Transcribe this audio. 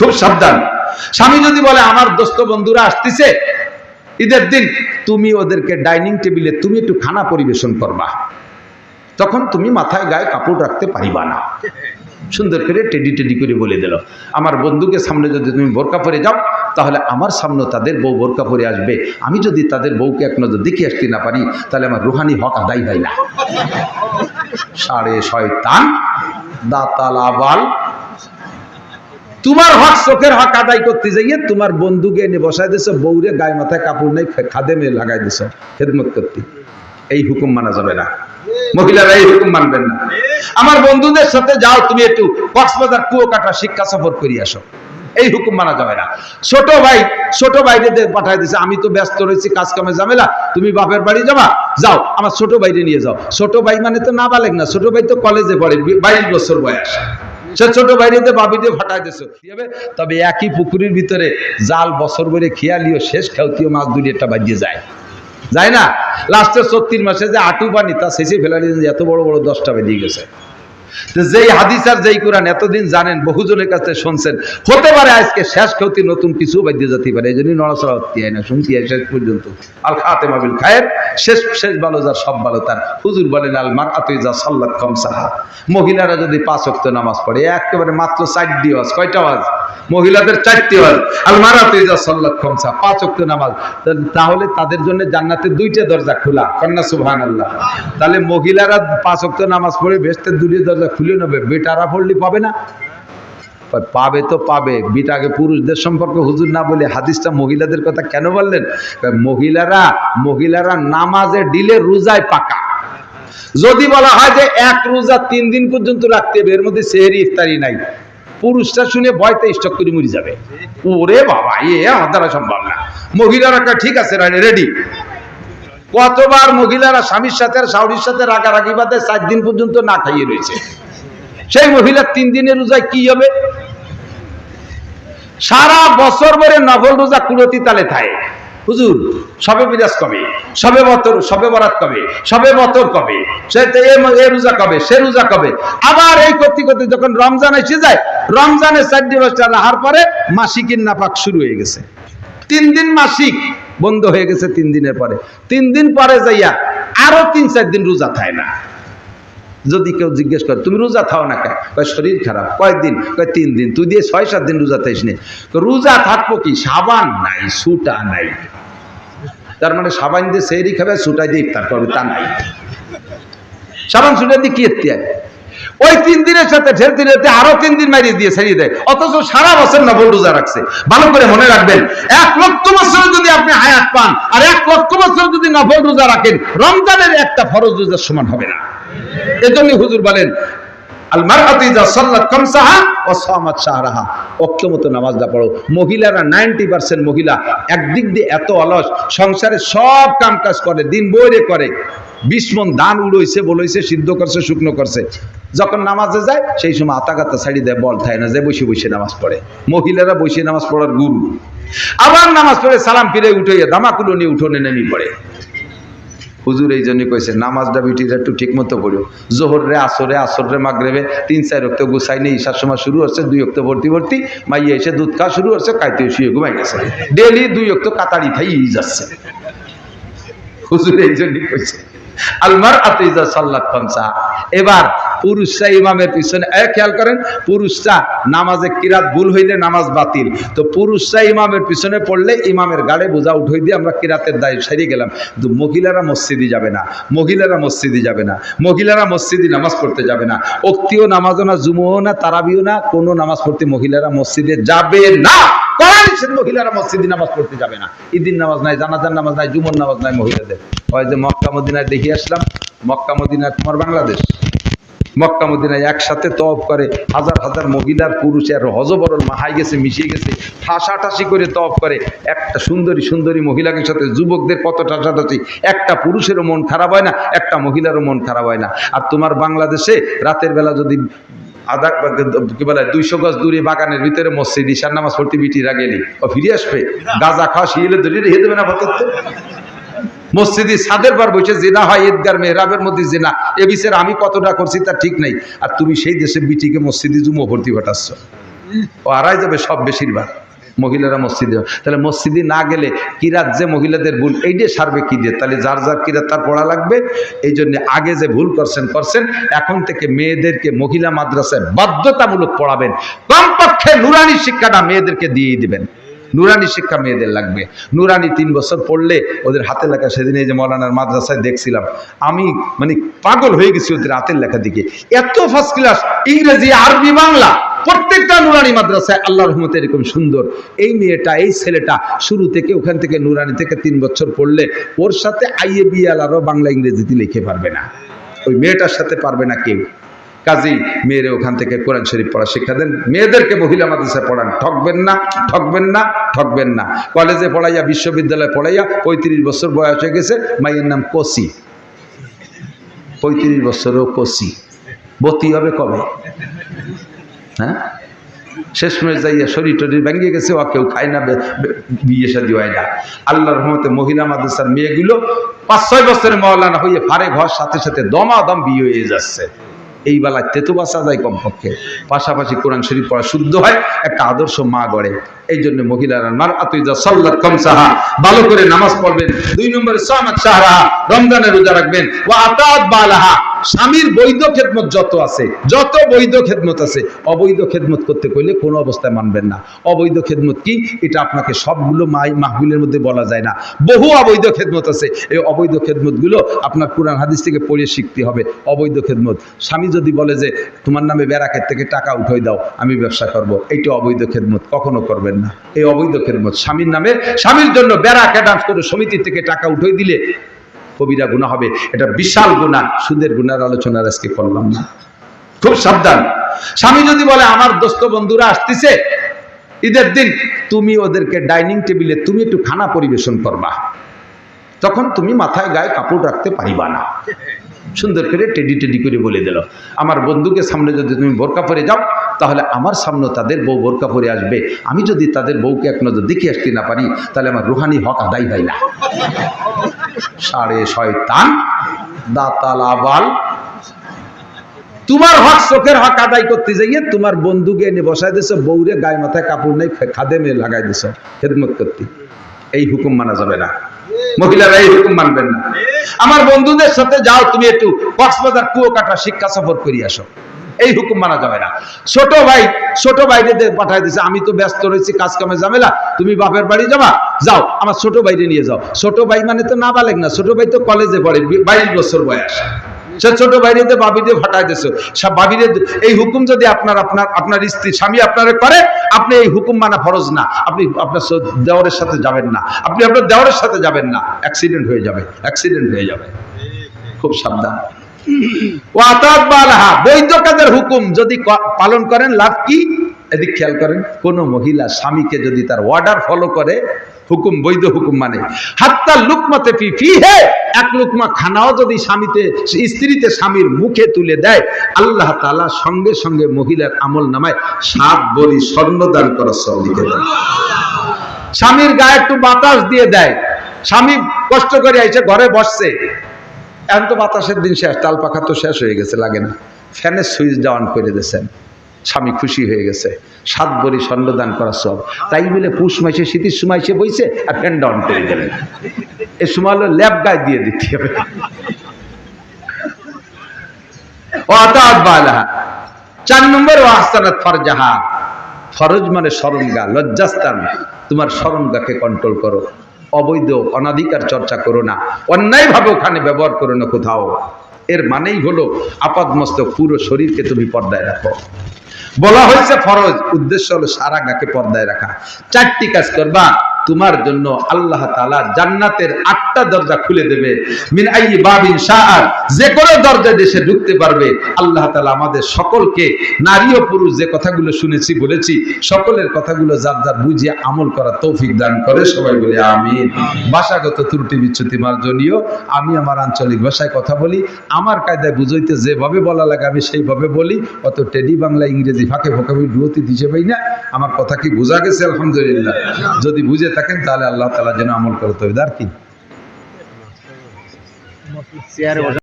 খুব সাবধান। স্বামী যদি বলে, আমার দোস্ত বন্ধুরা আসতেছে, ঈদের দিন তুমি ওদেরকে ডাইনিং টেবিলে, তুমি একটু খানা পরিবেশন করবা। তখন তুমি মাথায় গায়ে কাপড় রাখতে পারিবা না। সুন্দর করে টেডি টেডি করে বলে দিল। আমার বন্ধুকে সামনে যদি তুমি বোরকা পরে যাও, তাহলে আমার সামনে তাদের বউ বোরকা পরে আসবে। আমি যদি তাদের বউকে এক নজর দেখে আসতে না পারি, তাহলে আমার রুহানি হক আদায় হয় না। সাড়ে শয়তান, দাতাল আবাল। তোমার হক, চোখের হক আদায় করতে যাইয়ে তোমার বন্ধুকে এনে বসাই দিছ, বউরে গায়ে মাথায় কাপড় নেই খাদে মেয়ে লাগাই দিছ, খেদমত করতে। এই হুকুম মানা যাবে না। মহিলারা এই হুকুম মানবেন না। আমার বন্ধুদের সাথে যাও, তুমি একটু কক্সবাজার কুয়োকাটা শিক্ষা সফর করি আসো। এই হুকুম মানা যাবে না। ছোট ভাই, ছোট বাইরে পাঠাই দিছে, আমি তো ব্যস্ত রয়েছি কাজ কামে ঝামেলা, তুমি বাপের বাড়ি যাবা? যাও, আমার ছোট ভাইরে নিয়ে যাও। ছোট ভাই মানে তো না বালেক না, ছোট ভাই তো কলেজে পড়ে, বাইশ বছর বয়স। সে ছোট বাইরেতে বাবি দিয়ে ফাটাই দিছো তবে একই পুকুরের ভিতরে জাল বছর ভরে খেয়ালিও শেষ খেলতিও মাছ দুটি একটা বাজিয়ে যায়। যায় না? লাস্টের ছত্রিশ মাসে যে আটু পানি, তা শেষে ফেলা এত বড় বড় দশটা বেরিয়ে গেছে। তো যেই হাদিস আর যেই কোরআন এতদিন জানেন, বহুজনের কাছে শুনছেন, হতে পারে আজকে শেষ ক্ষতি নতুন কিছু বাদ্য যেতে পারে, এই জন্যই নড়াচড়া না হয় শেষ পর্যন্ত। আল খাতে মাবিল খায়ের, শেষ শেষ ভালো, যার সব ভালো, তার হুজুর বলেন, আল মার আতুই যা সাল্লাত কম সাহা মহিলারা যদি পাঁচ অক্ত নামাজ পড়ে, একেবারে মাত্র চারটি ওয়াজ, কয়টা ওয়াজ? মহিলাদের চারটি ওয়াজ, আল মার আতুই যা সাল্লাত কম সাহা পাঁচ অক্ত নামাজ। তাহলে তাদের জন্য জান্নাতের দুইটা দরজা খোলা। কন্যা সুবহান আল্লাহ তাহলে মহিলারা পাঁচ অক্ত নামাজ পড়ে বেস্টের দুইটা দরজা খুলে নেবে বেটারা পড়লে পাবে না। পাবে তো পাবে। বিটাকে পুরুষদের সম্পর্কে হুজুর না বলে হাদিসটা মহিলাদের কথা কেন বললেন? মহিলারা মহিলারা নামাজে ডিলে রোজায় পাকা। যদি বলা হয় যে এক রোজা তিন দিন পর্যন্ত রাখতে হবে, এর মধ্যে সেহেরি, ইফতারি নাই। পুরুষটা শুনে ভয়তে স্টক করে মরে যাবে। ওরে বাবা, এ আমার দ্বারা সম্ভব না। মহিলারা ঠিক আছে রেডি। কতবার মহিলারা স্বামীর সাথে আর শাওরির সাথে রাগারাগি বাদে চার দিন পর্যন্ত না খাইয়ে রয়েছে। সেই মহিলার তিন দিনের রোজায় কি হবে? সারা বছর ভরে নভল রোজা কুলতি তালে থাকে। হুজুর, সবে বিরাজ কবে? সবে বতর, সবে বরাত কবে? সবে বতর কবে? সে এ এ রোজা কবে? সে রোজা কবে? আবার এই করতে করতে যখন রমজান এসে যায়, রমজানের চার দিবসটা রাহার পরে মাসিকের নাপাক শুরু হয়ে গেছে। তিন দিন মাসিক। বন্ধ হয়ে গেছে তিন দিনের পরে। তিন দিন পরে যাইয়া আরও তিন, চার দিন রোজা থায় না। যদি কেউ জিজ্ঞেস করে, তুমি রোজা থাও না কেন? কয়, শরীর খারাপ। কয়দিন কয়, তিন দিন। তুই দিয়ে ছয়, সাত দিন রোজা থাইস নি। রোজা থাকব কি? সাবান নাই সুটা নাই। তার মানে সাবান দিয়ে সেরি খাবে সুটাই দিয়ে ইফতার করবে, তা নাই। সাবান সুটা দিয়ে কি ইত্যাদি ওই তিন দিনের সাথে ঢের দিনের আরও তিন দিন মারিয়ে দিয়ে ছেড়িয়ে দেয়। অথচ সারা বছর নবল রোজা রাখছে। ভালো করে মনে রাখবেন, এক লক্ষ বছর যদি আপনি হায়াত পান আর এক লক্ষ বছর যদি নফল রোজা রাখেন, রমজানের একটা ফরজ রোজার সমান হবে না। এজন্য হুজুর বলেন নামাজটা পড়ো। মহিলারা 90% মহিলা একদিক দিয়ে এত অলস, সংসারে সব কাম কাজ করে, দিন করে। বলইছে, সিদ্ধ করছে, শুকনো করছে। যখন নামাজে যায়, সেই সময় আতাকাতা ছাড়ি দেয়, বল থাকে না, যে বসে বসে নামাজ পড়ে। মহিলারা বসে নামাজ পড়ার গুরু। আবার নামাজ পড়ে সালাম ফিরে উঠে, দামাকুলো নিয়ে উঠোনে নেমে পড়ে। হুজুর এই জন্যই কইছে, নামাজটা বিটিরা একটু ঠিক মতো পড়ো জোহর রে আসরে আসর মাগরেবে তিন চার রক্ত গুছাই নেই ঈশার সময় শুরু হচ্ছে, দুই অক্ত ভর্তি ভর্তি, মাইয়া এসে দুধ খাওয়া শুরু হচ্ছে, কাইতে শুয়ে ঘুমাই গেছে। ডেলি দুই অক্ত কাতারি খাই যাচ্ছে। হুজুর এই জন্যই কইছে আলমার আতিজা সাল্লাহ এবার পুরুষরা ইমামের পিছনে খেয়াল করেন, পুরুষরা নামাজে কিরাত ভুল হইলে নামাজ বাতিল। তো পুরুষরা ইমামের পিছনে পড়লে ইমামের গাড়ে বোঝা উঠই দিয়ে আমরা কিরাতের দায় সারিয়ে গেলাম। কিন্তু মহিলারা মসজিদে যাবে না, মহিলারা মসজিদে যাবে না, মহিলারা মসজিদে নামাজ পড়তে যাবে না। অক্তিও নামাজও না, জুমও না, তারাবিও না, কোনো নামাজ পড়তে মহিলারা মসজিদে যাবে না। মহিলারা মসজিদে নামাজ পড়তে যাবে না। ঈদিন নামাজ নাই, জানাজার নামাজ নাই জুমন নামাজ নাই মহিলাদের। ওই যে মক্কা মদিনায় দেখে আসলাম, মক্কা মদিনায় তোমার বাংলাদেশ। মক্কা মদিনায় একসাথে তপ করে, হাজার হাজার মহিলার পুরুষ আর হজবরল মাহাই গেছে মিশিয়ে গেছে, ঠাসাঠাসি করে তপ করে। একটা সুন্দরী সুন্দরী মহিলাকে সাথে যুবকদের কত ঠাসাঠাসি। একটা পুরুষেরও মন খারাপ হয় না, একটা মহিলারও মন খারাপ হয় না। আর তোমার বাংলাদেশে রাতের বেলা যদি আধা, কি বলে, দুইশো গজ দূরে বাগানের ভিতরে মসজিদ, ঈশার নামাজ পড়তে বিটিরা গেলি ও ফিরে আসবে। গাজা খাওয়া শিলে রেখে দেবে না ভক্ত মসজিদে সাদের পর বসে জেনা হয়, ঈদগার মেহরাবের মধ্যে জেনা। এ বিষয়ে আমি কতটা করছি তা ঠিক নাই। আর তুমি সেই দেশে বিটিকে মসজিদে জুমো ভর্তি ঘটাচ্ছ ও আড়াই যাবে সব বেশিরভাগ মহিলারা মসজিদে। তাহলে মসজিদে না গেলে কিরাত যে মহিলাদের ভুল? এইটাই সারবে কি দিয়ে? তাহলে যার যার কিরাত তার পড়া লাগবে। এই জন্য আগে যে ভুল করছেন করছেন। এখন থেকে মেয়েদেরকে মহিলা মাদ্রাসায় বাধ্যতামূলক পড়াবেন। কমপক্ষে নুরানি শিক্ষাটা মেয়েদেরকে দিয়েই দিবেন। নুরানি শিক্ষা মেয়েদের লাগবে। নুরানি তিন বছর পড়লে ওদের হাতে লেখা সেদিন এই যে মৌলানার মাদ্রাসায় দেখছিলাম। আমি মানে পাগল হয়ে গেছি ওদের হাতের লেখা দিকে এত ফার্স্ট ক্লাস ইংরেজি, আরবি, বাংলা, প্রত্যেকটা নুরানি মাদ্রাসায় আল্লাহ রহমতে এরকম সুন্দর। এই মেয়েটা, এই ছেলেটা শুরু থেকে ওখান থেকে নুরানি থেকে তিন বছর পড়লে ওর সাথে আইএ, বিএল আরও বাংলা, ইংরেজিতে লিখে পারবে না। ওই মেয়েটার সাথে পারবে না কেউ। কাজেই মেয়েরা ওখান থেকে কোরআন শরীফ পড়া শিক্ষা দেন। মেয়েদেরকে মহিলা মাদ্রাসায় পড়ান। ঠকবেন না ঠকবেন না ঠকবেন না। কলেজে পড়াইয়া, বিশ্ববিদ্যালয়ে পড়াইয়া পঁয়ত্রিশ বছর বয়স হয়ে গেছে মাইয়ের নাম কসি। পঁয়ত্রিশ বছরও কসি। বতি হবে কবে? হ্যাঁ? শেষমেশ যাইয়া শরীর টরির ভেঙে গেছে, ও কেউ খায় না বিয়ে শাদী হয় না। আল্লাহর রহমতে মহিলা মাদ্রাসার মেয়েগুলো পাঁচ ছয় বছরের মহলানা হয়ে ফারে ঘর সাথে সাথে দমাদম বিয়ে হয়ে যাচ্ছে। এই বেলায় তেতো বাসা যায় কমপক্ষে। পাশাপাশি কোরআন শরীফ পড়া শুদ্ধ হয়, একটা আদর্শ মা গড়ে। এই জন্য মহিলারা মার আতুইজা সাল্লাত ভালো করে নামাজ পড়বেন। দুই নম্বরে, সামাত রমজানের রোজা রাখবেন। ও আতাত বালাহা, স্বামীর বৈধ খেদমত যত আছে, যত বৈধ খেদমত আছে, অবৈধ খেদমত করতে কইলে কোনো অবস্থায় মানবেন না। অবৈধ খেদমত কি? এটা আপনাকে সবগুলো মাই মাহবিলের মধ্যে বলা যায় না। বহু অবৈধ খেদমত আছে। এই অবৈধ খেদমতগুলো আপনার কোরআন হাদিস থেকে পড়ে শিখতে হবে। অবৈধ খেদমত। স্বামী যদি বলে যে, তোমার নামে ব্যারাকের থেকে টাকা উঠাই দাও, আমি ব্যবসা করব। এইটা অবৈধ খেদমত। কখনো করবেন না। এই অবৈধ খেদমত স্বামীর নামে স্বামীর জন্য বেড়া অ্যাডান্স করে সমিতি থেকে টাকা উঠাই দিলে কবিরা গুণা হবে। এটা বিশাল গুণা সুদের গুণার আলোচনার আজকে করলাম না। খুব সাবধান। স্বামী যদি বলে, আমার দোস্ত বন্ধুরা আসতেছে, ঈদের দিন তুমি ওদেরকে ডাইনিং টেবিলে, তুমি একটু খানা পরিবেশন করবা। তখন তুমি মাথায় গায়ে কাপড় রাখতে পারিবা না। সুন্দর করে টেডি টেডি করে বলে দিল। আমার বন্ধুকে সামনে যদি তুমি বোরকা পরে যাও তাহলে আমার সামনে তাদের বউ বোরকা পরে আসবে। আমি যদি তাদের বউকে এক নজর দেখে আসতে না পারি, তাহলে আমার রুহানি হক আদায় হয় না। সাড়ে শয়তান, দাতাল আবাল। তোমার হক, চোখের হক আদায় করতে যাইয়ে তোমার বন্ধুকে এনে বসাই দিছো, বউরে গায়ে মাথায় কাপড় নেই খাদে মেয়ে লাগাই দিছো। খেদমত করতে। এই হুকুম মানা যাবে না। মহিলারা এই হুকুম মানবেন না। আমার বন্ধুদের সাথে যাও, তুমি একটু কক্সবাজার কুয়োকাটা শিক্ষা সফর করি আসো। এই হুকুম মানা যাবে না। ছোট ভাই, ছোট বাইরে পাঠাই দিছে, আমি তো ব্যস্ত রয়েছি কাজ কামে ঝামেলা, তুমি বাপের বাড়ি যাবা? যাও, আমার ছোট ভাইরে নিয়ে যাও। ছোট ভাই মানে তো না বালেক না, ছোট ভাই তো কলেজে পড়ে, বাইশ বছর বয়স। সে ছোট বাইরেতে বাবিতে ফাটাই দিছো। বাবিরে এই হুকুম যদি আপনার আপনার আপনার স্ত্রী, স্বামী আপনারে করে, আপনি এই হুকুম মানা ফরজ না। আপনি আপনার দেওরের সাথে যাবেন না। আপনি আপনার দেওরের সাথে যাবেন না। অ্যাক্সিডেন্ট হয়ে যাবে, অ্যাক্সিডেন্ট হয়ে যাবে। খুব সাবধান। বৈধ কাজের হুকুম যদি পালন করেন, লাভ কি? এদিক খেয়াল করেন, কোন মহিলা স্বামীকে যদি তার অর্ডার ফলো করে, হুকুম বৈধ হুকুম মানে। হাত্তা লুকমাতে ফি হে এক লুকমা খানাও যদি স্বামীতে, স্ত্রীতে স্বামীর মুখে তুলে দেয়, আল্লাহ তালা সঙ্গে সঙ্গে মহিলার আমল নামায় সাত বলি স্বর্ণদান করার দেন। স্বামীর গায়ে একটু বাতাস দিয়ে দেয়। স্বামী কষ্ট করে এসে ঘরে বসছে। এখন তো বাতাসের দিন শেষ তাল পাখা তো শেষ হয়ে গেছে, লাগে না। ফ্যানের সুইচ ডাউন করে দিয়েছেন। স্বামী খুশি হয়ে গেছে। সাত বড়ি স্বর্ণদান করার সব। তাই বলে পুষ মাসে শীতের সময় সে বইছে, আর ফ্যান ডাউন করে দিলেন। এ সময় হলো ল্যাব গায়ে দিয়ে দিতে হবে। চার নম্বর, ও আহসানাত ফরজাহা। ফরজ মানে শরমগা লজ্জাস্থান। তোমার শরমগাকে কন্ট্রোল করো। অবৈধ অনাধিকার চর্চা করো না, অন্যায়ভাবে ওখানে ব্যবহার করো না কোথাও। এর মানেই হলো আপাদমস্তক পুরো শরীরকে তুমি পর্দায় রাখো। বলা হয়েছে ফরজ, উদ্দেশ্য হলো সারা গাকে পর্দায় রাখা। চারটি কাজ করবা তোমার জন্য আল্লাহ তালা জান্নাতের আটটা দরজা খুলে দেবে। মিন আই বাবিন যে কোনো দরজা দেশে ঢুকতে পারবে। আল্লাহ তালা আমাদের সকলকে, নারী ও পুরুষ যে কথাগুলো শুনেছি, বলেছি, সকলের কথাগুলো যার যার বুঝিয়ে আমল করার তৌফিক দান করে, সবাই বলে আমিন। ভাষাগত ত্রুটি বিচ্যুতি মার্জনীয়। আমি আমার আঞ্চলিক ভাষায় কথা বলি, আমার কায়দায় বুঝাইতে যেভাবে বলা লাগে আমি সেইভাবে বলি। অত টেডি বাংলা, ইংরেজি ফাঁকে ফাঁকে আমি দিছে পাই না, আমার কথা কি বোঝা গেছে? আলহামদুলিল্লাহ। যদি বুঝে থাকেন তাহলে আল্লাহ তালা যেন আমল করতে হবে আর কি?